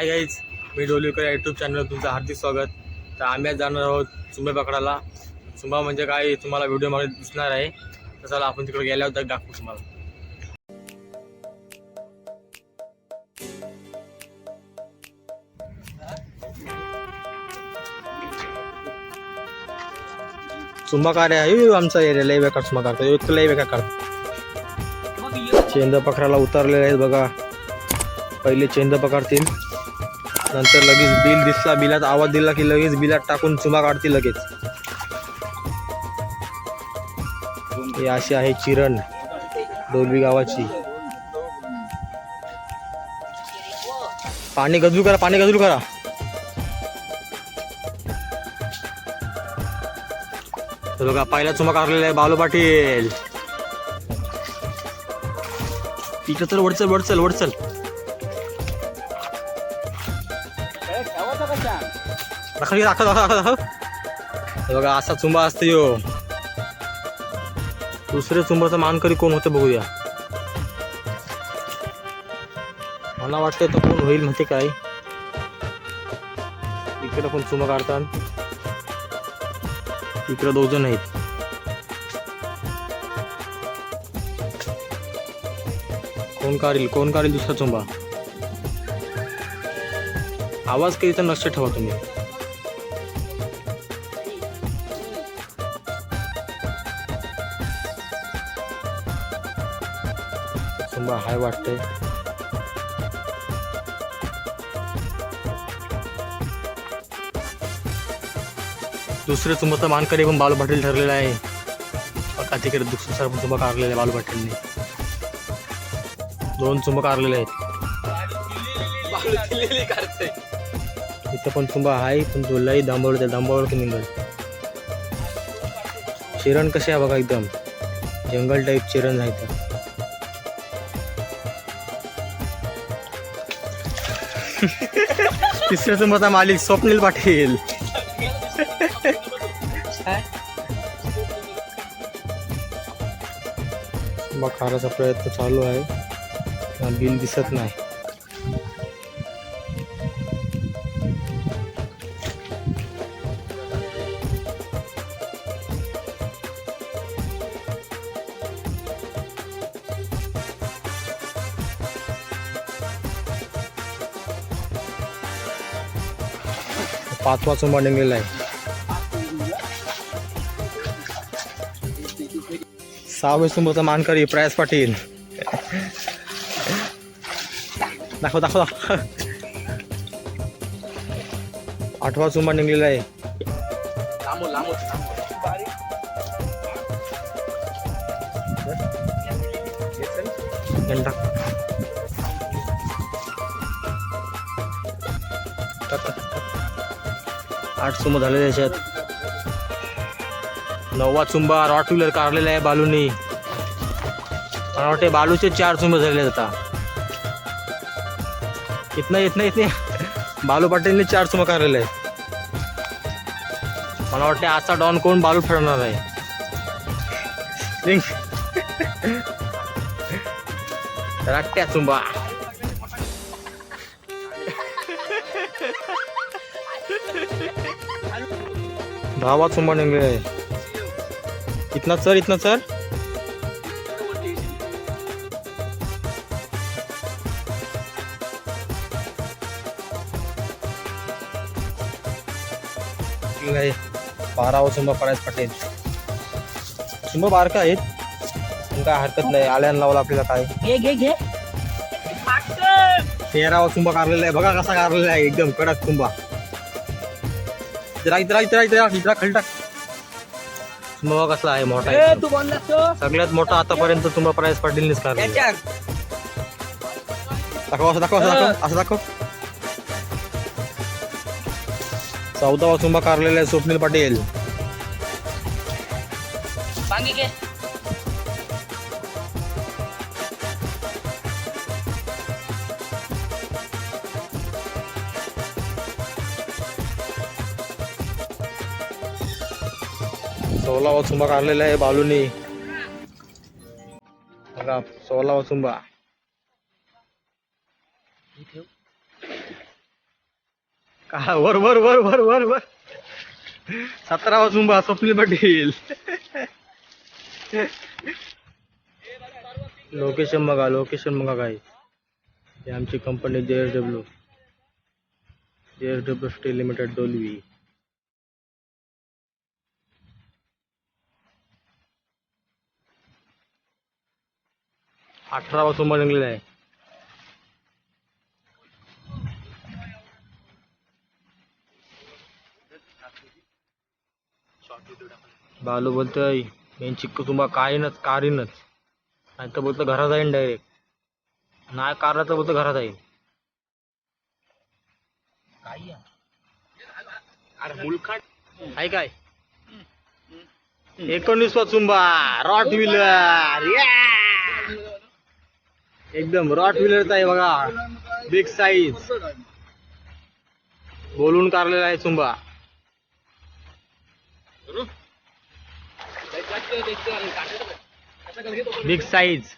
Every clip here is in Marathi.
हाय गाईज मी डोलीकर यूट्यूब चॅनल तुमचं हार्दिक स्वागत. तर आम्ही आज जाणार आहोत चुंबे पकडायला. चुंबा म्हणजे काय तुम्हाला व्हिडिओमध्ये दिसणार आहे. तर चला आपण तिकडे गेल्यावर होत्या दाखवू तुम्हाला. चुंबा कार आहे आमचा एरिया लय बेकार चुंबा करतो एक तर लय बेकार करतो चेंद पकडायला उतरलेले आहेत बघा. पहिले चेंद पकडतील. नंतर लगेच बिल दिसला बिलात आवाज दिला की लगेच बिलात टाकून चुमा काढते लगेच. हे अशी आहे चिरण डोलवी गावाची. पाणी गजरू करा पाणी गजरू करा. बघा पहिला चुमा काढलेला आहे बालू पाटील. तिथं तर वडचल वडचल वडचल दाखव दाखव दाखव दाखव. हे बघा असा चुंबा असतो यो. दुसरे चुंबाचा मानकरी कोण होतं बघूया. मला वाटतं तो कोण होईल म्हणते काय? इकडे पण चुंबा काढतात. इकडे दोन जण आहेत. कोण काढील कोण काढील दुसरा चुंबा? आवाज काही तर लक्ष ठेवा तुम्ही. चुंबा हाय वाटतंय. दुसरे चुंबाचा मानकरी पण बालू पाटील ठरलेला आहे. बघा तिकडे दुसरा चुंबा काढलेला आहे बालू पाटीलने. दोन चुंब काढलेले आहेत. इथं पण चुंबा आहे पण तो लई दांबवलं त्या दांबवलं की निघल. चिरण कसे आहे बघा एकदम. जंगल टाईप चिरण आहे तर तिसऱ्या चुंबाचा मालिक स्वप्नील पाटील. मग खाण्याचा प्रयत्न चालू आहे. बिल दिसत नाही. पाचवा चुंबा निघलेला आहे. सहावे चुंबाचा मानकरी प्रयास पाटील. दाखव दाखव दाखव. आठवा चुंबा निघलेला आहे. घंटा आठ चुंब झाले त्याच्यात नववा चुंबा रॉट व्हीलर काढलेला आहे बालूनी. मला वाटते बालूचे चार चुंब झालेले आहेत आता. इथनं इथनं इथने. बालू पाटीलने चार चुंब काढलेले आहेत. मला वाटते आजचा डॉन कोण बालू ठरणार आहे. राट्या चुंबा दहावा चुंबा निघले आहे इतना चर इतना आहे. बारावा चुंबा पडायच पटेल. चुंबा बारका आहेत? पण काय हरकत नाही. आल्यानं लावला आपल्याला काय? घे घे घे. तेरावा चुंबा काढलेला आहे. बघा कसा काढलेला आहे. एकदम कडक चुंबा इतरा इतरा इतरा इतरा इतरा खाली टाक. बघा कसला आहे मोठा ए, एकदम. तू बोललास तो सगळ्यात मोठा आतापर्यंत चुंबा प्राइस आहे. त्याच्यात दाखव असं दाखव असं दाखव असं दाखव. चौदावा चुंबा काढलेला आहे स्वप्नील पाटील. वांगी घे. सोला चुंबा काढलेला आहे बालूनी. बघा सोला वाचुंबा का वर वर वर वर वर वर. सतरा वाचुंबा स्वप्नील पाटील. लोकेशन बघा लोकेशन बघा काय हे आमची company J S W J S W steel limited Dolvi. अठरावा झुंबा निघलेला आहे. बालू बोलतोय मेन चिक्क तुम्हा काहीनच कारीनच. नाही तर बोलतो घरात जाईन डायरेक्ट नाही कारला तर बोलतो घरात जाईन. आहे? काय? एकोणीसवा चुंबा रॉट व्हीलर एकदम रॉट व्हीलरचा आहे बघा. बिग साईज बोलून कारलेला आहे चुंबा बिग साईज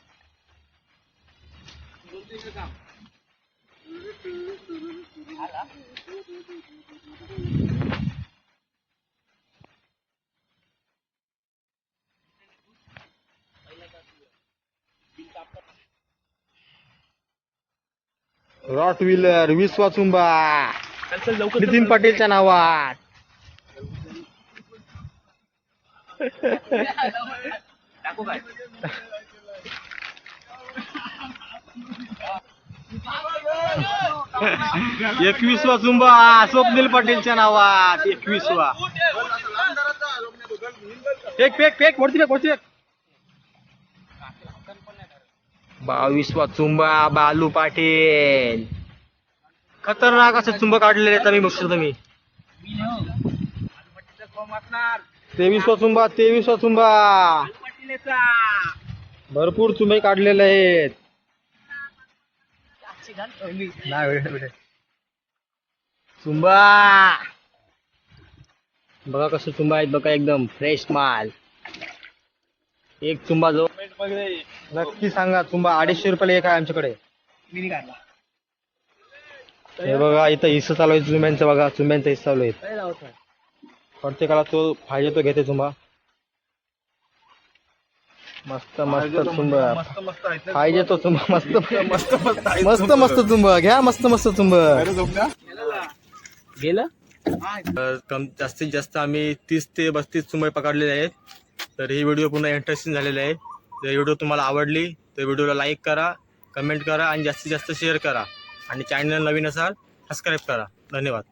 रॉट व्हीलर वीस वाचुंबा नितीन पाटीलच्या नावात. एकवीसवा चुंबा स्वप्नील पाटीलच्या नावात एकवीसवा. फेक फेक फेक वरती फेक वरती फेक. बावीसवा चुंबा बालू पाटील. खतरनाक असं चुंब काढलेले आहेत आम्ही बघतो तुम्ही. तेवीसवा चुंबा तेवीसवा चुंबा. भरपूर चुंबे काढलेले आहेत. चुंबा. बघा कसं चुंबा आहेत बघा एकदम फ्रेश माल. एक चुंबा जो नक्की सांगा चुंबा अडीचशे रुपयाला एक आहे आमच्याकडे. हे बघा इथं हिस्सा चालू आहे चुंब्यांचं बघा चुंब्यांचा हिस्सा चालू आहे. प्रत्येकाला तो पाहिजे तो घेते चुंबा. मस्त मस्त चुंबा. पाहिजे तो चुंबा. मस्त मस्त मस्त मस्त चुंबा. घ्या मस्त मस्त चुंबा. गेलं? कम जास्तीत जास्त आम्ही तीस ते पस्तीस चुंबई पकडलेले आहेत. तर ही व्हिडिओ पुन्हा इंटरेस्टिंग झालेली आहे. जर व्हिडिओ तुम्हाला आवडली तर व्हिडिओला लाईक करा कमेंट करा आणि जास्तीत जास्त शेअर करा. आणि चॅनल नवीन असाल सबस्क्राईब करा. धन्यवाद.